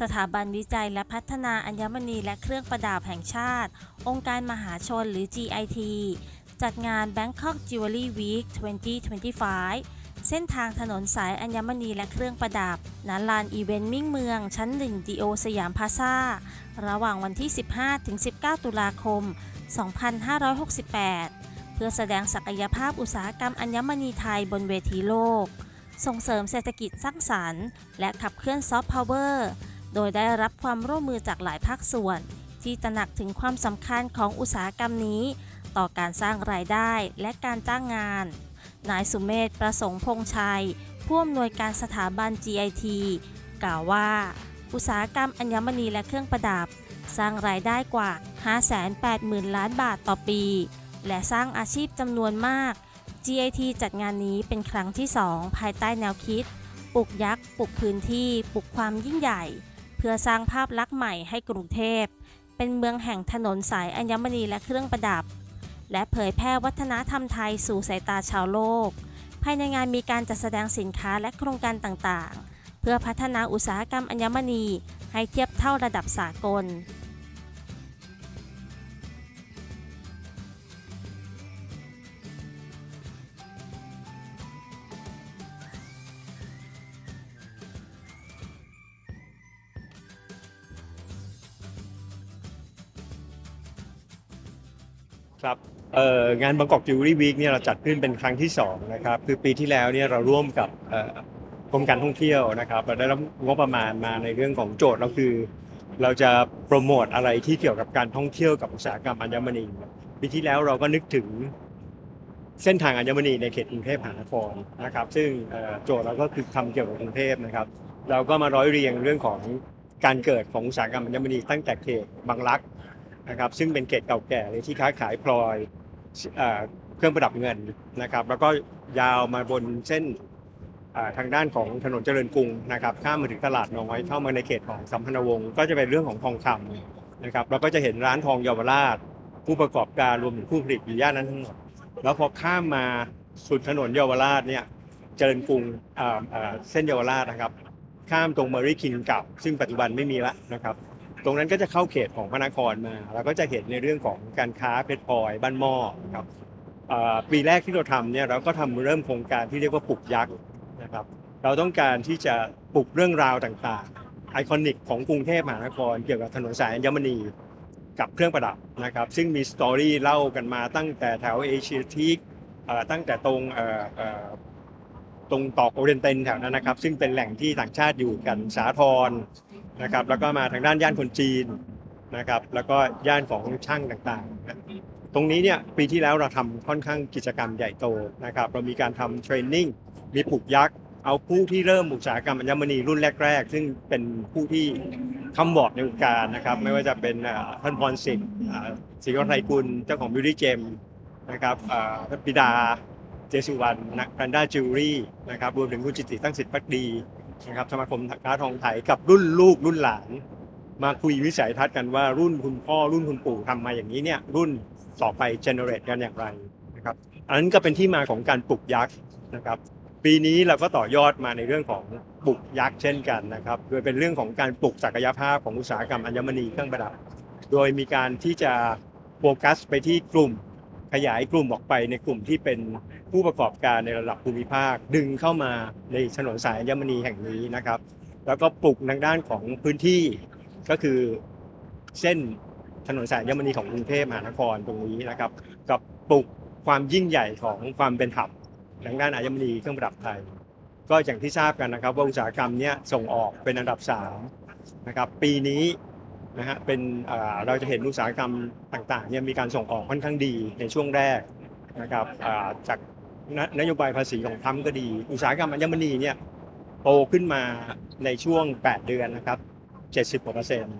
สถาบันวิจัยและพัฒนาอัญมณีและเครื่องประดับแห่งชาติ องค์การมหาชนหรือ GIT จัดงาน Bangkok Jewelry Week 2025 เส้นทางถนนสายอัญมณีและเครื่องประดับณลานอีเวนต์มิ่งเมือง ชั้น1ดีโอสยามพาซาระหว่างวันที่ 15-19 ตุลาคม 2568 เพื่อแสดงศักยภาพอุตสาหกรรมอัญมณีไทยบนเวทีโลก ส่งเสริมเศรษฐกิจสร้างสรรค์ และขับเคลื่อนซอฟต์พาวเวอร์ โดยได้รับความร่วมมือจากหลายภาคส่วน ที่ตระหนักถึงความสำคัญของอุตสาหกรรมนี้ ต่อการสร้างรายได้และการจ้างงาน นายสุเมธประสงค์พงชัย ผู้อำนวยการสถาบัน GIT กล่าวว่า อุตสาหกรรมอัญมณีและเครื่องประดับ สร้างรายได้กว่า 580,000 ล้านบาทต่อปี และสร้างอาชีพจำนวนมาก GIT จัดงานนี้เป็นครั้งที่ 2 ภายใต้แนวคิด ปลุกยักษ์ ปลุกพื้นที่ ปลุกความยิ่งใหญ่ เพื่อสร้างภาพลักษณ์ใหม่ให้กรุงเทพ เป็นเมืองแห่งถนนสายอัญมณีและเครื่องประดับ และเผยแพร่วัฒนธรรมไทยสู่สายตาชาวโลก ภายในงานมีการจัดแสดงสินค้าและโครงการต่างๆ เพื่อพัฒนาอุตสาหกรรมอัญมณีให้เทียบเท่าระดับสากล ครับงานบางกอกจิวเวลรี่วีคเนี่ยเราจัดขึ้นเป็นครั้งที่2นะครับคือปีที่แล้วเนี่ยเราร่วมกับกรมการท่องเที่ยวนะครับเราได้รับงบประมาณมาในเรื่องของโจทย์เราคือ เราจะโปรโมทอะไรที่เกี่ยวกับการท่องเที่ยวกับอุตสาหกรรมอัญมณีปีที่แล้วเราก็นึกถึงเส้นทางอัญมณีในเขตกรุงเทพมหานครนะครับ ซึ่งโจทย์เราก็คือทำเกี่ยวกับกรุงเทพนะครับ เราก็มาร้อยเรียงเรื่องของการเกิดของอุตสาหกรรมอัญมณีตั้งแต่เขตบางรัก นะครับซึ่งเป็นเกตเก่าแก่เลยที่ค้าขายพลอยเครื่องประดับเงินนะครับ แล้วก็ยาวมาบนเส้นทางด้านของถนนเจริญกรุงนะครับข้ามมาถึงตลาดน้อยเข้ามาในเขตของสัมพันธวงศ์ก็จะเป็นเรื่องของทองคำนะครับเราก็จะเห็นร้านทองเยาวราช ผู้ประกอบการรวมถึงผู้ผลิตอยู่ย่านนั้นทั้งหมดแล้วพอข้ามมาสุดถนนเยาวราชเนี่ยเจริญกรุงเส้นเยาวราชนะครับ ข้ามตรงเมอรี่คิงเก่าซึ่งปัจจุบันไม่มีละนะครับ ตรงนั้นก็จะเข้าเขตของพระนครมา แล้วก็จะเห็นในเรื่องของการค้าเพชรพลอยบ้านหม้อครับปีแรกที่เราทำเนี่ยเราก็ทำเริ่มโครงการที่เรียกว่าปลุกยักษ์นะครับ เราต้องการที่จะปลุกเรื่องราวต่างๆ ไอคอนิกของกรุงเทพมหานคร เกี่ยวกับถนนสายอัญมณีกับเครื่องประดับนะครับ ซึ่งมีสตอรี่เล่ากันมาตั้งแต่แถวเอเชียทีกตั้งแต่ตรงตรงตอกโอเรนเตนแถวนั้นนะครับ ซึ่งเป็นแหล่งที่ต่างชาติอยู่กันสาทร นะครับแล้วก็มาทางด้านย่านคนจีนนะครับแล้วก็ย่านของช่างต่างๆนะตรงนี้เนี่ยปีที่แล้วเราทำค่อนข้างกิจกรรมใหญ่โตนะครับเรามีการทำเทรนนิ่งมีปลูกยักษ์เอาผู้ที่เริ่มอุตสาหกรรมอัญมณีรุ่นแรก ๆ ซึ่งเป็นผู้ที่คำบอกในวงการนะครับไม่ว่าจะเป็นท่านพรสิทธิ์อ่าศรีวัฒน์ไทยกุลเจ้าของบิวตี้เจมนะครับอ่าท่านปิดาเจสุวรรณนักแพนด้าจิวเวลรี่นะครับรวมถึงคุณจิตติตั้งสิทธิ์พักดี นะครับสมาคมค้าทองไทยกับรุ่นลูกรุ่นหลาน มาคุยวิสัยทัศน์กันว่ารุ่นคุณพ่อรุ่นคุณปู่ทำมาอย่างนี้เนี่ยรุ่นต่อไปเจเนเรตกันอย่างไรนะครับอันนั้นก็เป็นที่มาของการปลุกยักษ์นะครับปีนี้เราก็ต่อยอดมาในเรื่องของปลุกยักษ์เช่นกันนะครับโดยเป็นเรื่องของการปลุกศักยภาพของอุตสาหกรรมอัญมณีเครื่องประดับ โดยมีการที่จะโฟกัสไปที่กลุ่มขยายกลุ่มออกไปในกลุ่มที่เป็น ผู้ประกอบการในระดับภูมิภาค ดึงเข้ามาในถนนสายอัญมณีแห่งนี้นะครับ แล้วก็ปลุกทางด้านของพื้นที่ก็คือเส้นถนนสายอัญมณีของกรุงเทพมหานครตรงนี้นะครับ กับปลุกความยิ่งใหญ่ของความเป็นหับทางด้านอัญมณีเครื่องประดับไทย ก็อย่างที่ทราบกันนะครับว่าอุตสาหกรรมเนี้ยส่งออกเป็นอันดับ3นะครับปีนี้นะฮะเป็นเราจะเห็นอุตสาหกรรมต่างๆเนี่ยมีการส่งออกค่อนข้างดีในช่วงแรกนะครับจาก นนโยบายภาษีของทรัมป์ก็ดี อุตสาหกรรมอัญมณีเนี่ยโตขึ้นมาในช่วง 8 เดือนนะครับ70กว่าเปอร์เซ็นต์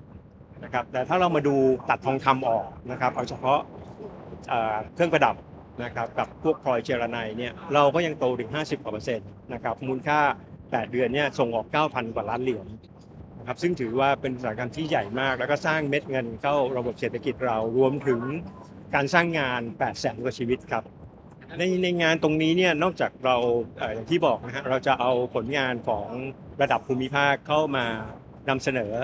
นะครับแต่ถ้าเรามาดูตัดทองคำออกนะครับเอาเฉพาะเอ่อเครื่องประดับนะครับกับพวกพลอยเจรไนเนี่ยเราก็ยังโตถึง 50กว่าเปอร์เซ็นต์นะครับมูลค่า 8 เดือนเนี่ยส่งออก 9,000 กว่าล้านเหรียญนะครับซึ่งถือว่าเป็นอุตสาหกรรมที่ใหญ่มาก แล้วก็สร้างเม็ดเงินเข้าระบบเศรษฐกิจเรารวมถึงการสร้างงาน 8 แสนกว่าชีวิตครับ ในในงานตรงนี้เนี่ยนอกจากเราเอ่ออย่างที่บอกนะฮะเราจะเอาผลงานของระดับภูมิภาคเข้ามานำเสนอ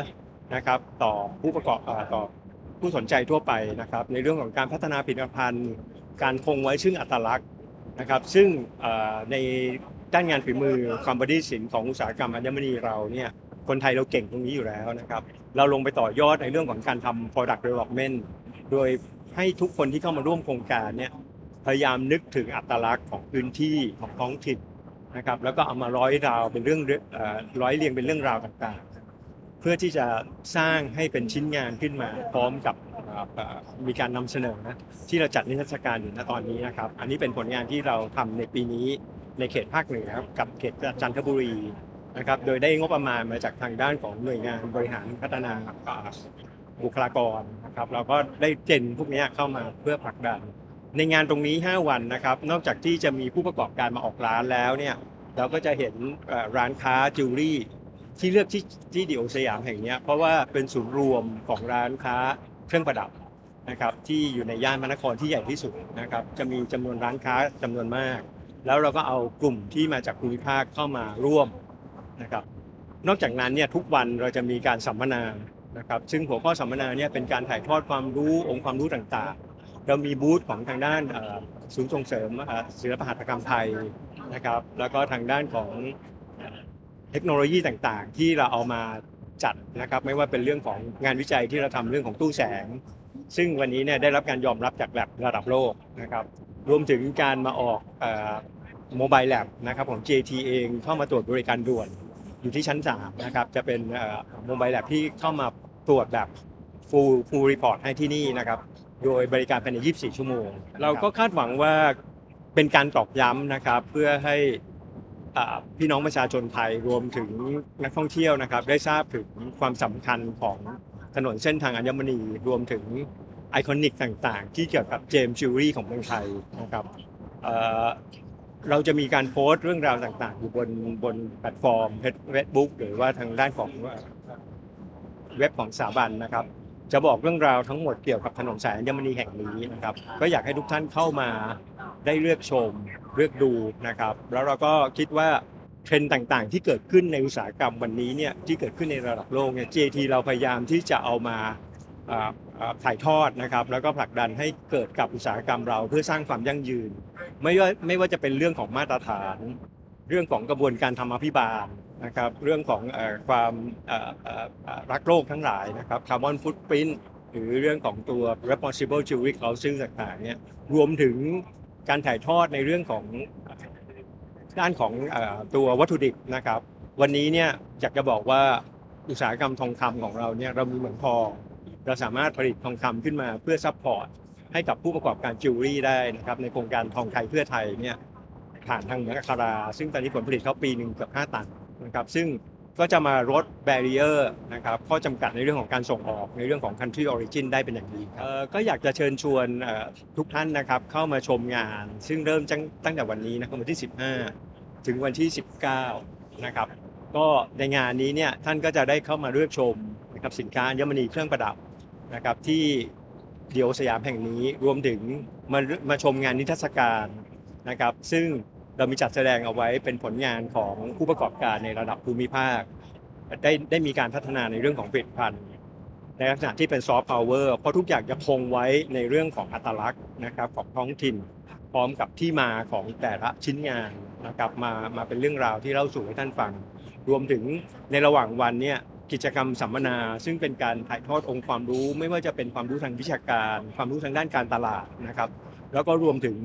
นะครับ ต่อผู้ประกอบอ่าต่อผู้สนใจทั่วไปนะครับ ในเรื่องของการพัฒนาผลิตภัณฑ์ การคงไว้ซึ่งอัตลักษณ์นะครับ ซึ่งเอ่อในด้านงานฝีมือความประดิษฐ์สินของอุตสาหกรรมอัญมณีเราเนี่ยคนไทยเราเก่งตรงนี้อยู่แล้วนะครับ เราลงไปต่อยอดในเรื่องของการทำ product development โดยให้ทุกคนที่เข้ามาร่วมโครงการเนี่ย พยายามนึกถึงอัตลักษณ์ของพื้นที่ของท้องถิ่นนะครับ แล้วก็เอามาร้อยราวเป็นเรื่องร้อยเรียงเป็นเรื่องราวต่างๆ เพื่อที่จะสร้างให้เป็นชิ้นงานขึ้นมาพร้อมกับมีการนำเสนอนะที่เราจัดนิทรรศการอยู่ณตอนนี้นะครับ อันนี้เป็นผลงานที่เราทำในปีนี้ในเขตภาคเหนือกับเขตจันทบุรีนะครับ โดยได้งบประมาณมาจากทางด้านของหน่วยงานบริหารพัฒนาบุคลากรนะครับ เราก็ได้เจนพวกนี้เข้ามาเพื่อผลักดัน ในงานตรงนี้ 5 วันนะครับนอกจากที่จะมีผู้ประกอบการมาออกร้านแล้วเนี่ยเราก็จะเห็นร้านค้าจิวเวลรี่ที่เลือกที่ที่ดิโอสยามแห่งนี้เพราะว่าเป็นศูนย์รวมของร้านค้าเครื่องประดับนะครับที่อยู่ในย่านพระนครที่ใหญ่ที่สุดนะครับจะมีจำนวนร้านค้าจำนวนมาก แล้วเราก็เอากลุ่มที่มาจากภูมิภาคเข้ามาร่วมนะครับนอกจากนั้นเนี่ยทุกวันเราจะมีการสัมมนานะครับซึ่งหัวข้อสัมมนาเนี่ยเป็นการถ่ายทอดความรู้องค์ความรู้ต่างๆ เรามีบูธของทางด้านศูนย์ส่งเสริมศิลปหัตถกรรมไทยนะครับ แล้วก็ทางด้านของเทคโนโลยีต่างๆ ที่เราเอามาจัดนะครับ ไม่ว่าเป็นเรื่องของงานวิจัยที่เราทำเรื่องของตู้แสง ซึ่งวันนี้เนี่ยได้รับการยอมรับจากแลบระดับโลกนะครับ รวมถึงการมาออกโมบายแลบนะครับของ JT เองเข้ามาตรวจบริการด่วนอยู่ที่ชั้น3นะครับจะเป็นโมบายแลบที่เข้ามาตรวจแบบ full full report ให้ที่นี่นะครับ โดยบริการภายใน 24 ชั่วโมง เราก็คาดหวังว่าเป็นการตอกย้ำนะครับ เพื่อให้พี่น้องประชาชนไทยรวมถึงนักท่องเที่ยวนะครับ ได้ทราบถึงความสำคัญของถนนเส้นทางอัญมณีรวมถึงไอคอนิกต่างๆ ที่เกี่ยวกับเจมส์จิวเวลรี่ของเมืองไทยนะครับเเราจะมีการโพสต์เรื่องราวต่างๆ อยู่บนบนแพลตฟอร์มเฟซบุ๊กหรือว่าทางด้านของเว็บของสถาบันนะครับ จะบอกเรื่องราวทั้งหมดเกี่ยวกับถนนสายอัญมณีแห่งนี้นะครับ ก็อยากให้ทุกท่านเข้ามาได้เลือกชมเลือกดูนะครับ แล้วเราก็คิดว่าเทรนด์ต่างๆ ที่เกิดขึ้นในอุตสาหกรรมวันนี้เนี่ยที่เกิดขึ้นในระดับโลกเนี่ย JT เราพยายามที่จะเอามาอ่าอ่าถ่ายทอดนะครับ แล้วก็ผลักดันให้เกิดกับอุตสาหกรรมเราเพื่อสร้างความยั่งยืน ไม่ว่าไม่ว่าจะเป็นเรื่องของมาตรฐาน เรื่องของกระบวนการทำอภิบาล นะครับเรื่องของอความรักโลกทั้งหลายนะครับคาร์บอนฟุตปรินหรือเรื่องของตัว responsible jewelry clothing ต่างๆเนี่ยรวมถึงการถ่ายทอดในเรื่องของด้านของอตัววัตถุดิบนะครับ วันนี้เนี่ยอยากจะบอกว่าอุตสาหกรรมทองคำของเราเนี่ยเรามีเหมืองทองเราสามารถผลิตทองคำขึ้นมาเพื่อซัพพอร์ตให้กับผู้ประกอบการจิวเวลรี่ได้นะครับในโครงการทองไทยเพื่อไทยเนี่ยผ่านทางเหมืองอัครา ซึ่งตอนนี้ผลผลิตเขาปีหนึ่งเกือบ5ตัน นะครับซึ่งก็จะมาลดแบเรียร์นะครับข้อจำกัดในเรื่องของการส่งออกในเรื่องของ country origin ได้เป็นอย่างดีครับก็อยากจะเชิญชวนทุกท่านนะครับเข้ามาชมงาน ซึ่งเริ่มตั้งตั้งแต่วันนี้นะครับวันที่ 15 ถึงวันที่ 19 นะครับก็ในงานนี้เนี่ยท่านก็จะได้เข้ามาเลือกชมนะครับสินค้าอัญมณีเครื่องประดับนะครับที่เดียวสยามแห่งนี้รวมถึงมามาชมงานนิทรรศการนะครับซึ่ง เรามีจัดแสดงเอาไว้เป็นผลงานของผู้ประกอบการในระดับภูมิภาค ได้ได้มีการพัฒนาในเรื่องของผลิตภัณฑ์ในลักษณะที่เป็นซอฟต์พาวเวอร์เพราะทุกอย่างจะคงไว้ในเรื่องของอัตลักษณ์นะครับของท้องถิ่น พร้อมกับที่มาของแต่ละชิ้นงานนะครับมามาเป็นเรื่องราวที่เล่าสู่ให้ท่านฟัง รวมถึงในระหว่างวันเนี่ยกิจกรรมสัมมนา ซึ่งเป็นการถ่ายทอดองค์ความรู้ไม่ว่าจะเป็นความรู้ทางวิชาการ ความรู้ทางด้านการตลาดนะครับ แล้วก็รวมถึง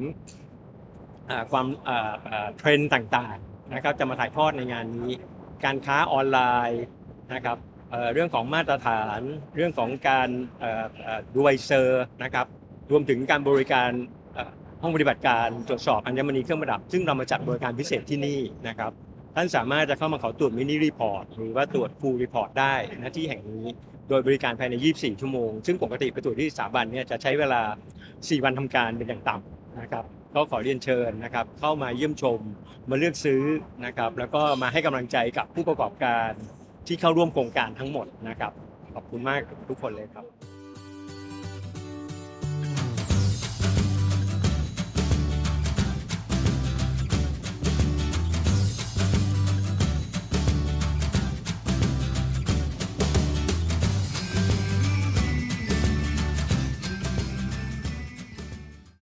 ความเทรนด์ต่างๆนะครับจะมาถ่ายทอดในงานนี้ การค้าออนไลน์นะครับเรื่องของมาตรฐาน เรื่องของการดูไวเซอร์นะครับรวมถึงการบริการห้องปฏิบัติการตรวจสอบอัญมณีเครื่องประดับ ซึ่งเรามาจัดบริการพิเศษที่นี่นะครับท่านสามารถจะเข้ามาขอตรวจมินิรีพอร์ตหรือว่าตรวจฟูลรีพอร์ตได้ณที่แห่งนี้ โดยบริการภายใน 24 ชั่วโมง ซึ่งปกติไปตรวจที่สถาบันเนี่ยจะใช้เวลา 4 วันทำการเป็นอย่างต่ำนะครับ ก็ขอเรียนเชิญนะครับเข้ามาเยี่ยมชมมาเลือกซื้อนะครับแล้วก็มาให้กำลังใจกับผู้ประกอบการที่เข้าร่วมโครงการทั้งหมดนะครับขอบคุณมากทุกคนเลยครับ